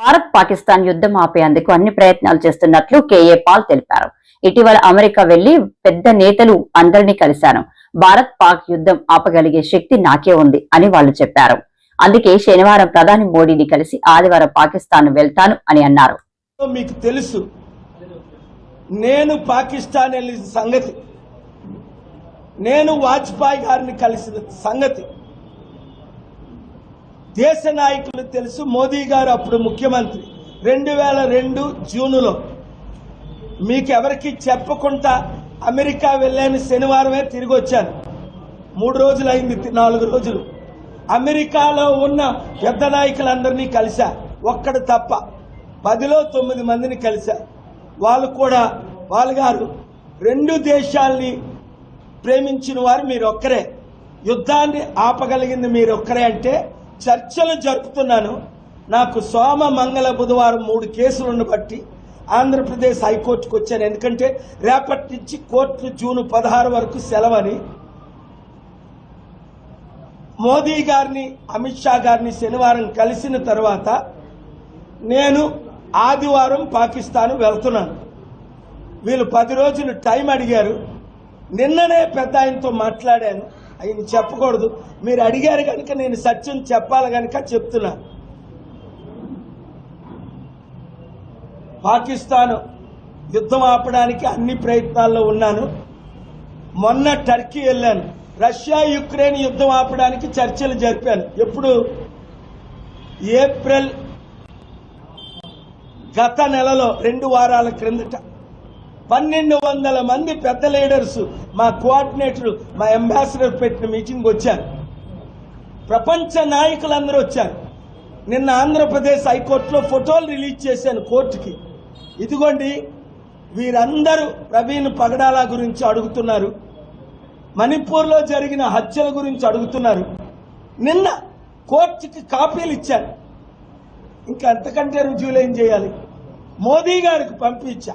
భారత్ పాకిస్తాన్ యుద్ధం ఆపేందుకు అన్ని ప్రయత్నాలు చేస్తున్నట్లు కేఏ పాల్ తెలిపారు. ఇటీవల అమెరికా వెళ్ళి పెద్ద నేతలు అందరినీ కలిశాను. భారత్ పాక్ యుద్ధం ఆపగలిగే శక్తి నాకే ఉంది అని వాళ్ళు చెప్పారు. అందుకే శనివారం ప్రధాని మోడీని కలిసి ఆదివారం పాకిస్తాన్ వెళ్తాను అని అన్నారు. మీకు తెలుసు నేను పాకిస్తాన్ వెళ్ళిన సంగతి. నేను వాజ్పేయి గారిని కలిసిన సంగతి. దేశ నాయకులు తెలుసు మోదీ గారు అప్పుడు ముఖ్యమంత్రి. రెండు వేల రెండు జూనులో మీకెవరికి చెప్పకుండా అమెరికా వెళ్ళాను శనివారమే తిరిగి వచ్చాను. మూడు రోజులు అయింది నాలుగు రోజులు. అమెరికాలో ఉన్న పెద్ద నాయకులందరినీ కలిశా ఒక్కడు తప్ప. పదిలో తొమ్మిది మందిని కలిశా. వాళ్ళు కూడా వాళ్ళు గారు రెండు దేశాల్ని ప్రేమించిన వారు మీరు ఒక్కరే యుద్ధాన్ని ఆపగలిగింది మీరు ఒక్కరే అంటే చర్చలు జరుపుతున్నాను. నాకు సోమ మంగళ బుధవారం మూడు కేసులను బట్టి ఆంధ్రప్రదేశ్ హైకోర్టుకు వచ్చాను. ఎందుకంటే రేపటి నుంచి కోర్టు జూన్ పదహారు వరకు సెలవని మోదీ గారిని అమిత్ షా గారిని శనివారం కలిసిన తర్వాత నేను ఆదివారం పాకిస్తాన్ వెళ్తున్నాను. వీళ్ళు పది రోజులు టైం అడిగారు. నిన్ననే పెద్ద ఆయనతో మాట్లాడాను. ఆయన చెప్పకూడదు. మీరు అడిగారు కనుక నేను సత్యం చెప్పాలి కనుక చెప్తున్నా. పాకిస్తాన్ యుద్ధం ఆపడానికి అన్ని ప్రయత్నాల్లో ఉన్నాను. మొన్న టర్కీ వెళ్ళాను. రష్యా యుక్రెయిన్ యుద్ధం ఆపడానికి చర్చలు జరిపాను. ఎప్పుడు? ఏప్రిల్ గత నెలలో రెండు వారాల క్రిందట. పన్నెండు వందల మంది పెద్ద లీడర్స్ మా కోఆర్డినేటర్ మా అంబాసిడర్ పెట్టిన మీటింగ్ వచ్చారు. ప్రపంచ నాయకులందరూ వచ్చారు. నిన్న ఆంధ్రప్రదేశ్ హైకోర్టులో ఫోటోలు రిలీజ్ చేశాను కోర్టుకి. ఇదిగోండి వీరందరూ ప్రవీణ్ పగడాల గురించి అడుగుతున్నారు. మణిపూర్లో జరిగిన హత్యల గురించి అడుగుతున్నారు. నిన్న కోర్టుకి కాపీలు ఇచ్చాను ఇంకా అంతకంటే రుజువులు ఏం చేయాలి? మోదీ గారికి పంపించా.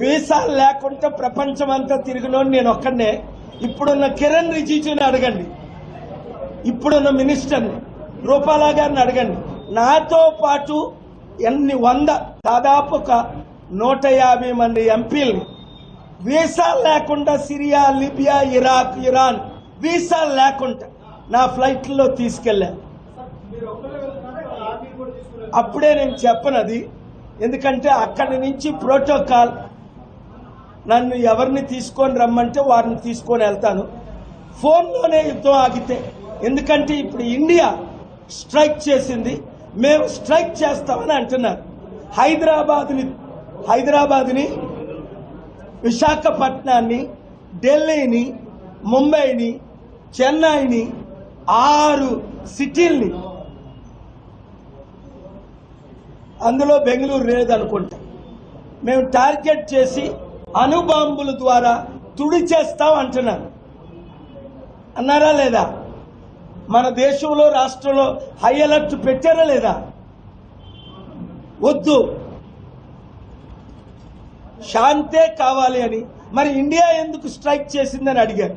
వీసాలు లేకుండా ప్రపంచం అంతా తిరిగినోడు నేను ఒక్కడనే. ఇప్పుడున్న కిరణ్ రిజిజుని అడగండి. ఇప్పుడున్న మినిస్టర్ని రూపాలా గారిని అడగండి. నాతో పాటు ఎన్ని వంద దాదాపు ఒక నూట యాభై మంది ఎంపీలని. వీసాలు లేకుండా సిరియా లిబియా ఇరాక్ ఇరాన్ వీసాలు లేకుండా నా ఫ్లైట్లో తీసుకెళ్ళాను అప్పుడే నేను చెప్పనది ఎందుకంటే అక్కడి నుంచి ప్రోటోకాల్ నన్ను ఎవరిని తీసుకొని రమ్మంటే వారిని తీసుకొని వెళ్తాను. ఫోన్లోనే యుద్ధం ఆగితే ఎందుకంటే ఇప్పుడు ఇండియా స్ట్రైక్ చేసింది మేము స్ట్రైక్ చేస్తామని అంటున్నారు. హైదరాబాద్ని హైదరాబాద్ని విశాఖపట్నాన్ని ఢిల్లీని ముంబైని చెన్నైని ఆరు సిటీల్ని అందులో బెంగళూరు లేదనుకుంటా మేము టార్గెట్ చేసి అణుబాంబుల ద్వారా తుడి చేస్తాం అంటున్నారు. అన్నారా లేదా? మన దేశంలో రాష్ట్రంలో హై అలర్ట్ పెట్టారా లేదా? వద్దు. శాంతే కావాలి అని. మరి ఇండియా ఎందుకు స్ట్రైక్ చేసిందని అడిగారు.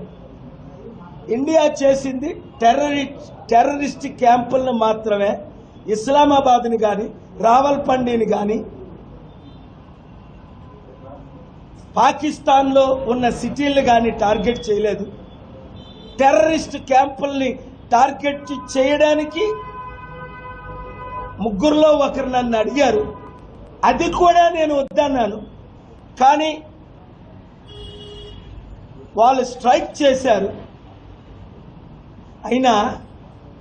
ఇండియా చేసింది టెర్రరిస్ట్ టెర్రరిస్ట్ క్యాంపులను మాత్రమే ఇస్లామాబాద్ని కానీ రావల్పండిని కానీ పాకిస్తాన్లో ఉన్న సిటీలు కానీ టార్గెట్ చేయలేదు. టెర్రరిస్ట్ క్యాంపుల్ని టార్గెట్ చేయడానికి ముగ్గురులో ఒకరు నన్ను అడిగారు. అది కూడా నేను వద్దన్నాను. కానీ వాళ్ళు స్ట్రైక్ చేశారు. అయినా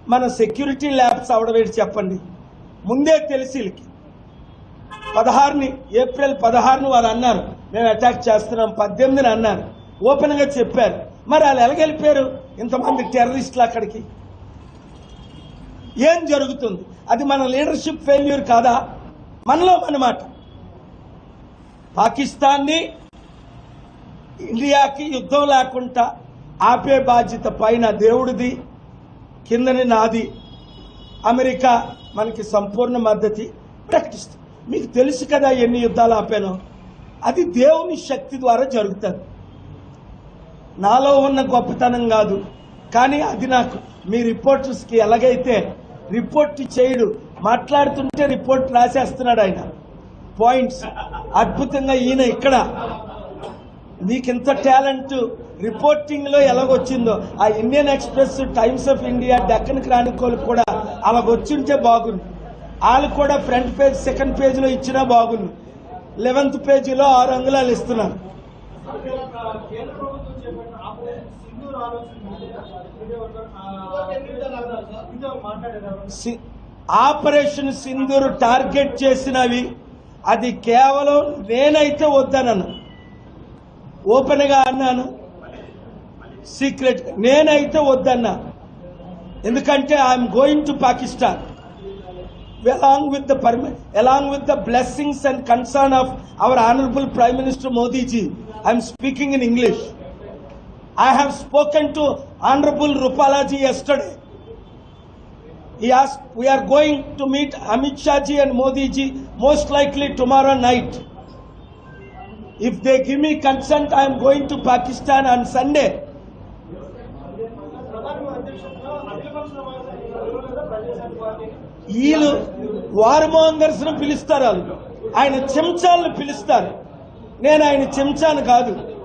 మన సెక్యూరిటీ ల్యాబ్స్ అవడమేటి చెప్పండి. ముందే తెలిసి పదహారుని ఏప్రిల్ పదహారుని వారు అన్నారు. మేము అటాక్ చేస్తున్నాం పద్దెనిమిదిని అన్నారు. ఓపెన్గా చెప్పారు. మరి వాళ్ళు ఎలాగెళ్ళిపోయారు ఇంతమంది టెర్రరిస్టులు అక్కడికి. ఏం జరుగుతుంది? అది మన లీడర్షిప్ ఫెయిల్యూర్ కాదా? మనలో మనమాట పాకిస్తాన్ని ఇండియాకి యుద్ధం లేకుండా ఆపే బాధ్యత పైన దేవుడిది. కిందని నాది. అమెరికా మనకి సంపూర్ణ మద్దతి. ప్రకటిస్తుంది మీకు తెలుసు కదా ఎన్ని యుద్ధాలు ఆపాను. అది దేవుని శక్తి ద్వారా జరుగుతుంది. నాలో ఉన్న గొప్పతనం కాదు. కానీ అది నాకు. మీ రిపోర్టర్స్కి ఎలాగైతే రిపోర్ట్ చేయడు మాట్లాడుతుంటే రిపోర్ట్ రాసేస్తున్నాడు ఆయన. పాయింట్స్ అద్భుతంగా ఈయన ఇక్కడ. నీకింత టాలెంట్ రిపోర్టింగ్లో ఎలాగొచ్చిందో ఆ Indian Express Times of India Deccan Chronicle కూడా అలాగొచ్చుంటే బాగుంది వాళ్ళు కూడా ఫ్రంట్ పేజ్ సెకండ్ పేజ్లో ఇచ్చినా బాగుంది లెవెన్త్ పేజీలో ఆరు అంగుళాలు ఇస్తున్నారు. ఆపరేషన్ సింధూర్ సి- ఆపరేషన్ టార్గెట్ చేసినవి అది కేవలం నేనైతే వద్దనను ఓపెన్గా అన్నాను సీక్రెట్ నేనైతే వద్దన్నా ఎందుకంటే I'm going to Pakistan along with the permi- along with the blessings and concern of our honorable prime minister modi ji i'm speaking in english i have spoken to honorable rupala ji yesterday he asked we are going to meet amit shah ji and modi ji most likely tomorrow night if they give me consent i am going to pakistan on sunday వీళ్ళు వారమోంగర్స్ పిలుస్తారు వాళ్ళు. ఆయన చెంచాలను పిలుస్తారు. నేను ఆయన చెంచాను కాదు.